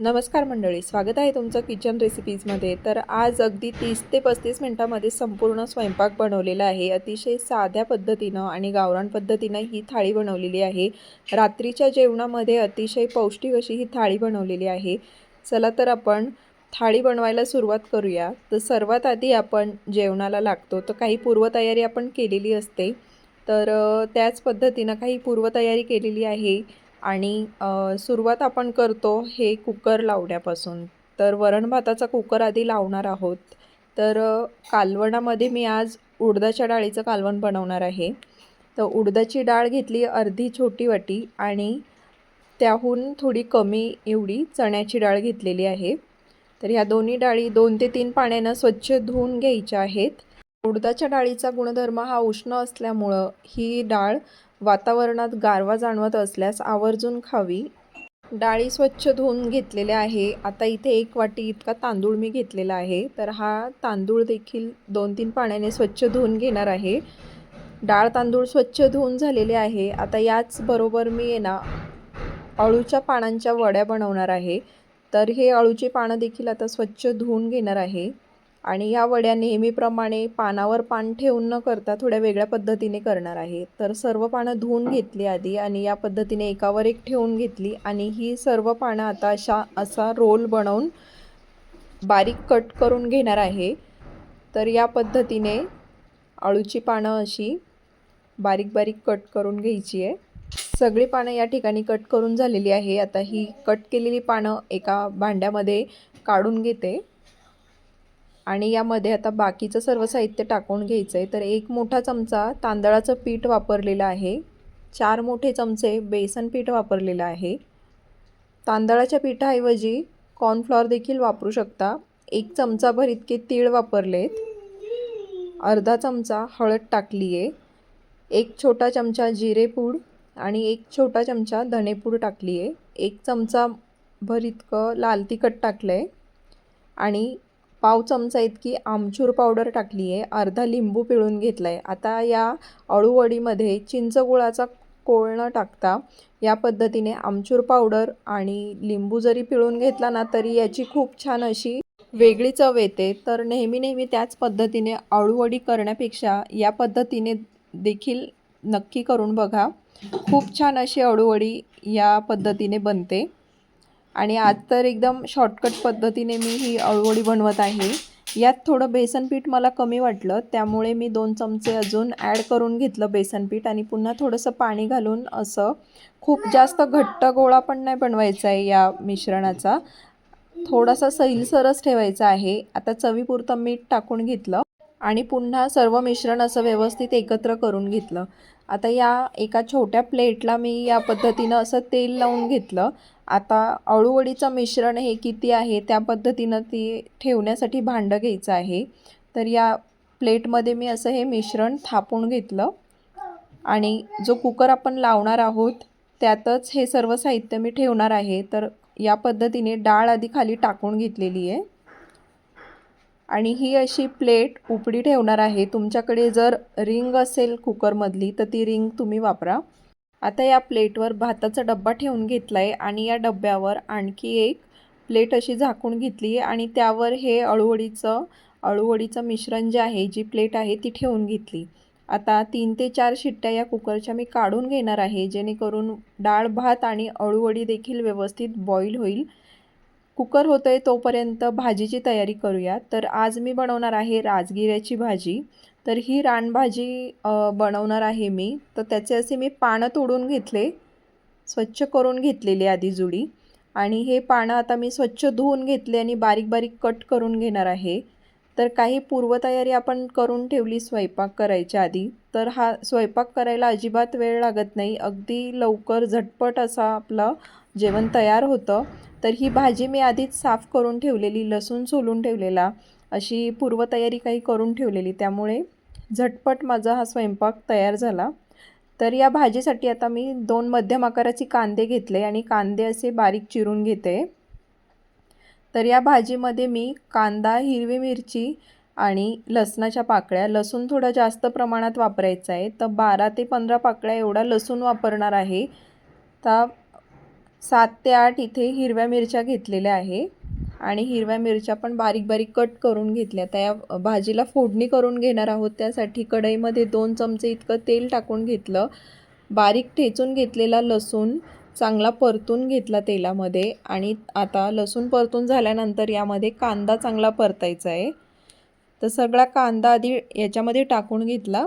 नमस्कार मंडळी स्वागत आहे तुमचं किचन रेसिपीजमध्ये तर आज अगदी तीस ते पस्तीस मिनटामध्ये संपूर्ण स्वयंपाक बनवलेला आहे. अतिशय साध्या पद्धतीनं आणि गावरान पद्धतीनं ही थाळी बनवलेली आहे. रात्रीच्या जेवणामध्ये अतिशय पौष्टिक अशी ही थाळी बनवलेली आहे. चला तर आपण थाळी बनवायला सुरुवात करूया. तर सर्वात आधी आपण जेवणाला लागतो. तर काही पूर्वतयारी आपण केलेली असते. तर त्याच पद्धतीनं काही पूर्वतयारी केलेली आहे. आणि सुरुवात आपण करतो हे कुकर लावण्यापासून. तर वरण भाताचा कुकर आधी लावणार आहोत. तर कालवणामध्ये मी आज उडदाच्या डाळीचं कालवण बनवणार आहे. तर उडदाची डाळ घेतली अर्धी छोटी वाटी आणि त्याहून थोडी कमी एवढी चण्याची डाळ घेतलेली आहे. तर ह्या दोन्ही डाळी दोन ते तीन पाण्यानं स्वच्छ धुवून घ्यायच्या आहेत. उडदाच्या डाळीचा गुणधर्म हा उष्ण असल्यामुळं ही डाळ वातावरणात गारवा जाणवत असल्यास आवर्जून खावी. डाळी स्वच्छ धुवून घेतलेल्या आहे. आता इथे एक वाटी इतका तांदूळ मी घेतलेला आहे. तर हा तांदूळ देखील दोन तीन पाण्याने स्वच्छ धुवून घेणार आहे. डाळ तांदूळ स्वच्छ धुवून झालेले आहे. आता याचबरोबर मी आहे ना अळूच्या पानांच्या वड्या बनवणार आहे. तर हे अळूची पानं देखील आता स्वच्छ धुवून घेणार आहे. आणि या वड्या नेहमीप्रमाणे पानावर पान ठेवून न करता थोड्या वेगळ्या पद्धतीने करणार आहे. तर सर्व पानं धुवून घेतली आधी आणि या पद्धतीने एकावर एक ठेवून घेतली आणि ही सर्व पानं आता अशा असा रोल बनवून बारीक कट करून घेणार आहे. तर या पद्धतीने अळूची पानं अशी बारीक बारीक कट करून घ्यायची आहे. सगळी पानं या ठिकाणी कट करून झालेली आहे. आता ही कट केलेली पानं एका भांड्यामध्ये काढून घेते. आणि यामध्ये आता बाकीचं सर्व साहित्य टाकून घ्यायचं आहे तर एक मोठा चमचा तांदळाचं पीठ वापरलेलं आहे. चार मोठे चमचे बेसन पीठ वापरलेलं आहे. तांदळाच्या पिठाऐवजी कॉर्नफ्लॉर देखील वापरू शकता. एक चमचाभर इतके तीळ वापरलेत. अर्धा चमचा हळद टाकली आहे एक छोटा चमचा जिरेपूड आणि एक छोटा चमचा धणेपूड टाकली आहे एक चमचा भर इतकं लाल तिखट टाकलं आहे आणि पाव चमचा इतकी आमचूर पावडर टाकली आहे अर्धा लिंबू पिळून घेतला आहे आता या अळूवडीमध्ये चिंचगुळाचा कोळ न टाकता या पद्धतीने आमचूर पावडर आणि लिंबू जरी पिळून घेतला ना तरी याची खूप छान अशी वेगळी चव येते. तर नेहमी नेहमी त्याच पद्धतीने अळूवडी करण्यापेक्षा या पद्धतीने देखील नक्की करून बघा. खूप छान अशी अळूवडी या पद्धतीने बनते. आणि आज तर एकदम शॉर्टकट पद्धतीने मी ही अळवडी बनवत आहे. यात थोडं बेसन पीठ मला कमी वाटलं त्यामुळे मी दोन चमचे अजून ॲड करून घेतलं बेसन पीठ आणि पुन्हा थोडंसं पाणी घालून असं खूप जास्त घट्ट गोळा पण नाही बनवायचा आहे या मिश्रणाचा. थोडासा सैलसरच ठेवायचा आहे. आता चवीपुरतं मीठ टाकून घेतलं आणि पुन्हा सर्व मिश्रण असं व्यवस्थित एकत्र करून घेतलं. आता या एका छोट्या प्लेटला मी या पद्धतीनं असं तेल लावून घेतलं आता अळूवडीचं मिश्रण हे किती आहे त्या पद्धतीनं ती ठेवण्यासाठी भांडं घ्यायचं आहे. तर या प्लेटमध्ये मी असं हे मिश्रण थापून घेतलं. आणि जो कुकर आपण लावणार आहोत त्यातच हे सर्व साहित्य मी ठेवणार आहे. तर या पद्धतीने डाळ आधी खाली टाकून घेतलेली आहे. आणि ही अशी प्लेट उपडी ठेवणार आहे. तुमच्याकडे जर रिंग असेल कुकरमधली तर ती रिंग तुम्ही वापरा. आता या प्लेटवर भाताचा डब्बा ठेवून घेतला आहे आणि या डब्यावर आणखी एक प्लेट अशी झाकून घेतली आहे आणि त्यावर हे अळूवडीचं अळूवडीचं मिश्रण जे आहे जी प्लेट आहे ती ठेवून घेतली. आता तीन ते चार शिट्ट्या या कुकरच्या मी काढून घेणार आहे जेणेकरून डाळ भात आणि अळूवडी देखील व्यवस्थित बॉईल होईल. कुकर होतं आहे तोपर्यंत भाजीची तयारी करूया. तर आज मी बनवणार आहे राजगिऱ्याची भाजी. तर ही रानभाजी बनवणार आहे मी. तर त्याचे असे मी पानं तोडून घेतले स्वच्छ करून घेतलेली आधी जुडी. आणि हे पानं आता मी स्वच्छ धुवून घेतले आणि बारीक बारीक कट करून घेणार आहे. तर काही पूर्वतयारी आपण करून ठेवली स्वयंपाक करायच्या आधी. तर हा स्वयंपाक करायला अजिबात वेळ लागत नाही. अगदी लवकर झटपट असा आपलं जेवण तयार होतं. तर ही भाजी मी आधीच साफ करून ठेवलेली लसूण सोलून ठेवलेला. अशी पूर्वतयारी काही करून ठेवलेली. त्यामुळे झटपट माझा हा स्वयंपाक तयार झाला. तर या भाजीसाठी आता मी दोन मध्यम आकाराचे कांदे घेतले आणि कांदे असे बारीक चिरून घेते. तर या भाजीमध्ये मी कांदा हिरवी मिरची आणि लसणाच्या पाकळ्या. लसूण थोडं जास्त प्रमाणात वापरायचं आहे. तर बारा ते पंधरा पाकळ्या एवढा लसूण वापरणार आहे. तर सात ते आठ इथे हिरव्या मिरच्या घेतलेल्या आहे. आणि हिरव्या मिरच्या पण बारीक बारीक कट करून घेतल्या. त्या भाजीला फोडणी करून घेणार आहोत. त्यासाठी कढईमध्ये दोन चमचे इतकं तेल टाकून घेतलं. बारीक ठेचून घेतलेला लसूण चांगला परतून घेतला तेलामध्ये. आणि आता लसूण परतून झाल्यानंतर यामध्ये कांदा चांगला परतायचा आहे. तर सगळा कांदा आधी याच्यामध्ये टाकून घेतला.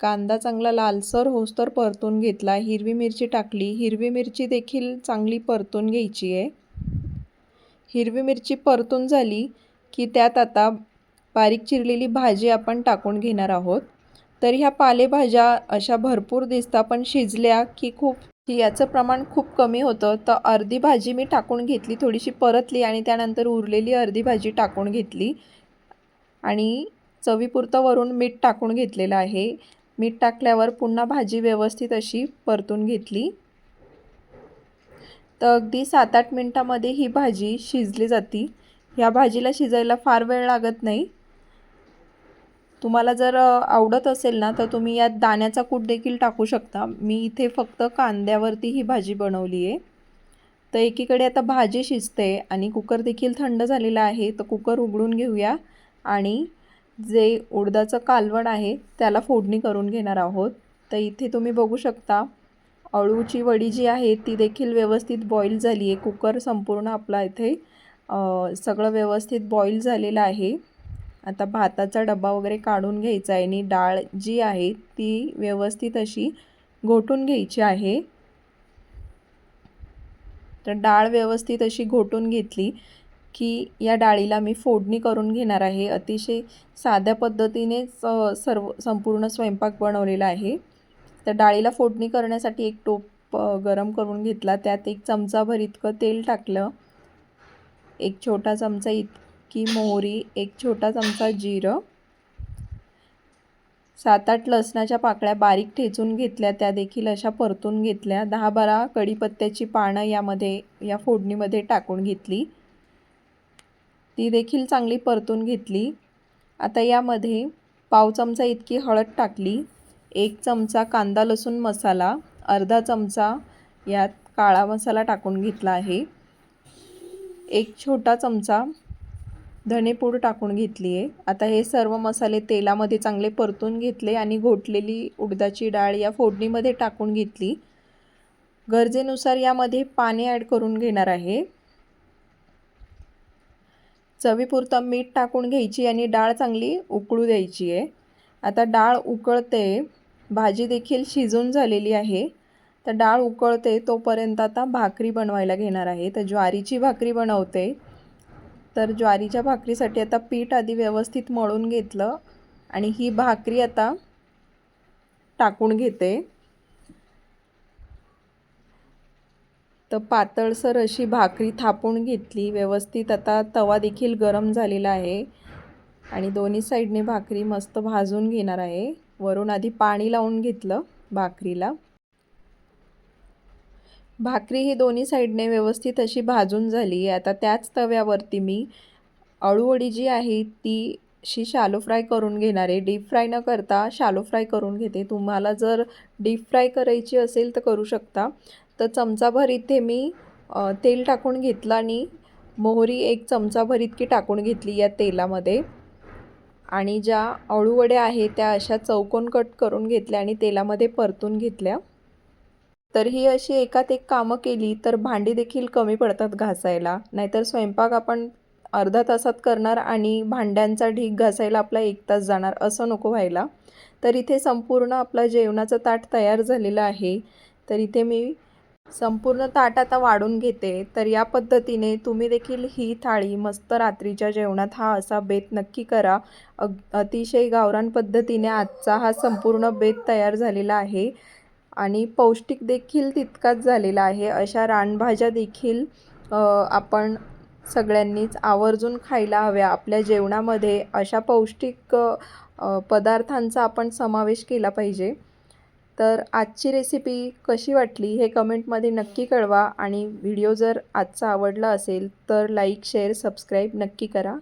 कांदा चांगला लालसर होस्तर परतून घेतला. हिरवी मिरची टाकली. हिरवी मिरची देखील चांगली परतून घ्यायची आहे. हिरवी मिरची परतून झाली की त्यात आता बारीक चिरलेली भाजी आपण टाकून घेणार आहोत. तर ह्या पालेभाज्या अशा भरपूर दिसतात पण शिजल्या की खूप याचं प्रमाण खूप कमी होतं. तर अर्धी भाजी मी टाकून घेतली थोडीशी परतली आणि त्यानंतर उरलेली अर्धी भाजी टाकून घेतली. आणि चवीपुरतं वरून मीठ टाकून घेतलेलं आहे. मीठ टाकल्यावर पुन्हा भाजी व्यवस्थित अशी परतून घेतली. तर अगदी सात आठ मिनटामध्ये ही भाजी शिजली जाती. ह्या भाजीला शिजायला फार वेळ लागत नाही. तुम्हाला जर आवडत असेल ना तर तुम्ही यात दाण्याचा कूट देखील टाकू शकता. मी इथे फक्त कांद्यावरती ही भाजी बनवली आहे. तर एकीकडे आता भाजी शिजते आणि कुकर देखील थंड झालेला आहे. तर कुकर उघडून घेऊया आणि जे उडदाचं कालवण आहे त्याला फोडणी करून घेणार आहोत. तर इथे तुम्ही बघू शकता अळूची वडी जी आहे ती देखील व्यवस्थित बॉईल झाली आहे. कुकर संपूर्ण आपला इथे सगळं व्यवस्थित बॉईल झालेलं आहे. आता भाताचा डबा वगैरे काढून घ्यायचा आहे आणि डाळ जी आहे ती व्यवस्थित अशी घोटून घ्यायची आहे. तर डाळ व्यवस्थित अशी घोटून घेतली की या डाळीला मी फोडणी करून घेणार आहे. अतिशय साध्या पद्धतीनेच सर्व संपूर्ण स्वयंपाक बनवलेला आहे. तर डाळीला फोडणी करण्यासाठी एक टोप गरम करून घेतला. त्यात एक चमचाभर इतकं तेल टाकलं. एक छोटा चमचा इतकी मोहरी एक छोटा चमचा जिरं. सात आठ लसणाच्या पाकळ्या बारीक ठेचून घेतल्या. त्या देखील अशा परतून घेतल्या. दहा बारा कढीपत्त्याची पानं यामध्ये या फोडणीमध्ये टाकून घेतली. ती देखील चांगली परतून घेतली. आता यामध्ये पाव चमचा इतकी हळद टाकली. एक चमचा कांदा लसूण मसाला अर्धा चमचा यात काळा मसाला टाकून घेतला आहे. एक छोटा चमचा धणेपूड टाकून घेतली आहे. आता हे सर्व मसाले तेलामध्ये चांगले परतून घेतले आणि घोटलेली उडदाची डाळ या फोडणीमध्ये टाकून घेतली. गरजेनुसार यामध्ये पाणी ॲड करून घेणार आहे. चवीपुरतं मीठ टाकून घ्यायची आणि डाळ चांगली उकळू द्यायची आहे. आता डाळ उकळते. भाजी देखील शिजून झालेली आहे. तर डाळ उकळते तोपर्यंत आता भाकरी बनवायला घेणार आहे. तर ज्वारीची भाकरी बनवते. तर ज्वारीच्या भाकरीसाठी आता पीठ आधी व्यवस्थित मळून घेतलं आणि ही भाकरी आता टाकून घेते. तर पातळसर अशी भाकरी थापून घेतली. व्यवस्थित आता तवा देखील गरम झालेला आहे. आणि दोन्ही साईडने भाकरी मस्त भाजून घेणार आहे. वरून आधी पाणी लावून घेतलं भाकरीला. भाकरी ही दोन्ही साईडने व्यवस्थित अशी भाजून झाली आता त्याच तव्यावरती मी अळूवडी जी आहे ती शी शालो फ्राय करून घेणार आहे. डीप फ्राय न करता शालो फ्राय करून घेते. तुम्हाला जर डीप फ्राय करायची असेल तर करू शकता. तर चमचाभर इथे मी तेल टाकून घेतलं आणि मोहरी एक चमचाभर इतकी टाकून घेतली या तेलामध्ये. आणि ज्या अळूवड्या आहेत त्या अशा चौकोन कट करून घेतल्या आणि तेलामध्ये परतून घेतल्या. तर ही अशी एकात एक कामं केली तर भांडी देखील कमी पडतात घासायला. नाहीतर स्वयंपाक आपण अर्धा तासात करणार आणि भांड्यांचा ढीक घासायला आपला एक तास जाणार असं नको व्हायला. तर इथे संपूर्ण आपलं जेवणाचं ताट तयार झालेलं आहे. तर इथे मी संपूर्ण ताट आता वाढून घेते तर या पद्धतीने तुम्ही देखील ही थाळी मस्त रात्रीच्या जेवणात हा असा बेत नक्की करा. अग अतिशय गावरान पद्धतीने आजचा हा संपूर्ण बेत तयार झालेला आहे आणि पौष्टिक देखील तितकाच झालेला आहे. अशा रानभाज्या देखील आपण सगळ्यांनीच आवर्जून खायला हव्या. आपल्या जेवणामध्ये अशा पौष्टिक पदार्थांचा आपण समावेश केला पाहिजे. तर आजची रेसिपी कशी वाटली हे कमेंटमध्ये नक्की कळवा आणि व्हिडिओ जर आजचा आवडला असेल तर लाईक शेअर सबस्क्राईब नक्की करा.